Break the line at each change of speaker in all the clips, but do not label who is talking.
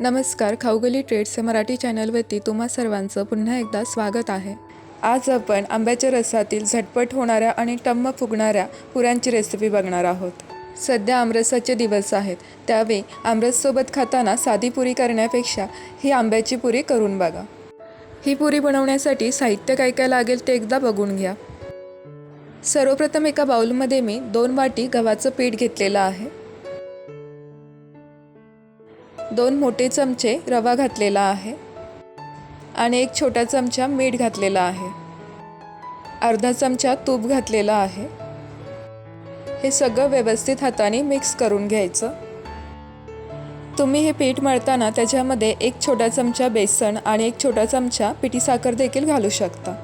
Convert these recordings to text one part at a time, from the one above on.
नमस्कार खाऊगली ट्रेड्स या मराठी चॅनलवरती तुम्हा सर्वांचं पुन्हा एकदा स्वागत आहे. आज आपण आंब्याच्या रसातील झटपट होणाऱ्या आणि टम्म फुगणाऱ्या पुऱ्यांची रेसिपी बघणार आहोत. सध्या आमरसाचे दिवस आहेत. त्यावेळी आमरससोबत खाताना साधी पुरी करण्यापेक्षा ही आंब्याची पुरी करून बघा. ही पुरी बनवण्यासाठी साहित्य काय काय लागेल ते एकदा बघून घ्या. सर्वप्रथम एका बाउलमध्ये मी दोन वाटी गव्हाचं पीठ घेतलेलं आहे. दोन मोठे चमचे रवा घातलेला आहे आणि एक छोटा चमचा मीठ घातलेला आहे. अर्धा चमचा तूप घातलेला आहे. हे सगळं व्यवस्थित हाताने मिक्स करून घ्यायचं. तुम्ही हे पीठ मळताना त्याच्यामध्ये एक छोटा चमचा बेसन आणि एक छोटा चमचा पिठी साखर देखील घालू शकता.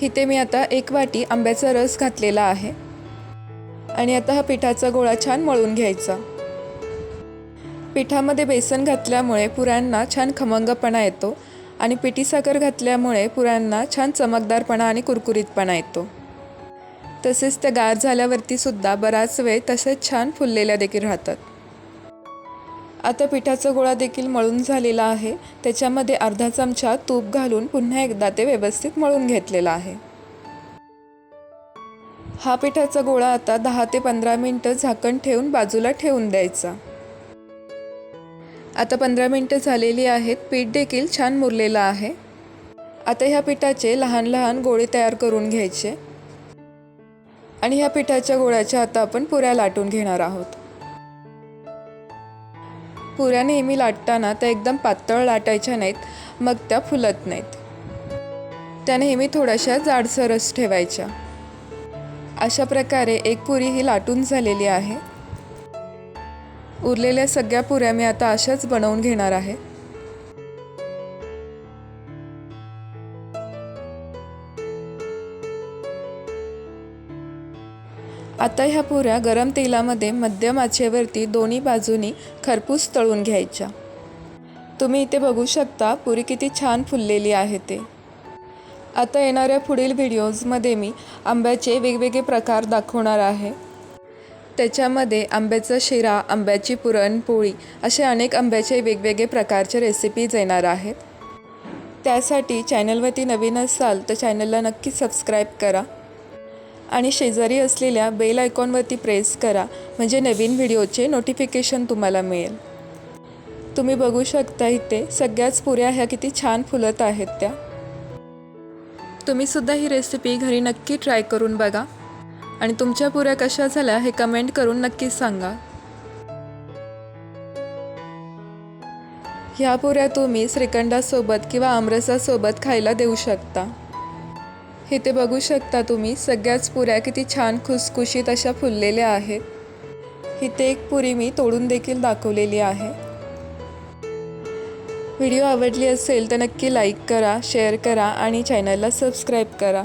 इथे मी आता एक वाटी आंब्याचा रस घातलेला आहे. आणि आता हा पिठाचा गोळा छान मळून घ्यायचा. पिठामध्ये बेसन घातल्यामुळे पुऱ्यांना छान खमंगपणा येतो आणि पिठी साखर घातल्यामुळे पुऱ्यांना छान चमकदारपणा आणि कुरकुरीतपणा येतो. तसेच त्या गार झाल्यावरती सुद्धा बराच वेळ तसेच छान फुललेल्या देखील राहतात. आता पिठाचा गोळा देखील मळून झालेला आहे. त्याच्यामध्ये अर्धा चमचा तूप घालून पुन्हा एकदा ते व्यवस्थित मळून घेतलेला आहे. हा पिठाचा गोळा आता दहा ते पंधरा मिनटं झाकण ठेवून बाजूला ठेवून द्यायचा. आता पंधरा मिनटं झालेली आहेत. पीठ देखील छान मुरलेलं आहे. आता ह्या पिठाचे लहान लहान गोळे तयार करून घ्यायचे. आणि ह्या पिठाच्या गोळ्याच्या आता आपण पुऱ्या लाटून घेणार आहोत. पुऱ्या नेहमी लाटताना त्या एकदम पातळ लाटायच्या नाहीत मग त्या फुलत नाहीत. त्या नेहमी थोड्याशा जाडसरस ठेवायच्या. अशा प्रकारे एक पुरी ही लाटून झालेली आहे. उरलेल्या सगळ्या पुऱ्या मी आता अशाच बनवून घेणार आहे. आता ह्या पुऱ्या गरम तेलामध्ये मध्यम आचेवरती दोन्ही बाजूनी खरपूस तळून घ्यायच्या. तुम्ही इथे बघू शकता पुरी किती छान फुललेली आहे ते. आता येणाऱ्या पुढील व्हिडिओजमध्ये मी आंब्याचे वेगवेगळे प्रकार दाखवणार आहे. त्याच्यामध्ये आंब्याचा शिरा आंब्याची पुरणपोळी असे अनेक आंब्याचे वेगवेगळे प्रकारचे रेसिपीज येणार आहेत त्यासाठी चॅनलवरती नवीन असाल तर चॅनलला नक्की सबस्क्राईब करा आणि शेजारी असलेल्या बेल आयकॉनवरती प्रेस करा म्हणजे नवीन व्हिडिओचे नोटिफिकेशन तुम्हाला मिळेल. तुम्ही बघू शकता इथे सगळ्याच पुऱ्या ह्या किती छान फुलत आहेत त्या. तुम्हीसुद्धा ही रेसिपी घरी नक्की ट्राय करून बघा. आणि तुमच्या पुऱ्या कशा झाल्या हे कमेंट करून नक्कीच सांगा. ह्या पुऱ्या तुम्ही श्रीखंडासोबत किंवा आमरसासोबत खायला देऊ शकता. इथे बघू शकता तुम्ही सगळ्याच पुऱ्या किती छान खुसखुशीत अशा फुललेल्या आहेत. इथे एक पुरी मी तोडून देखील दाखवलेली आहे. व्हिडिओ आवडली असेल तर नक्की लाईक करा शेअर करा आणि चॅनलला सबस्क्राईब करा.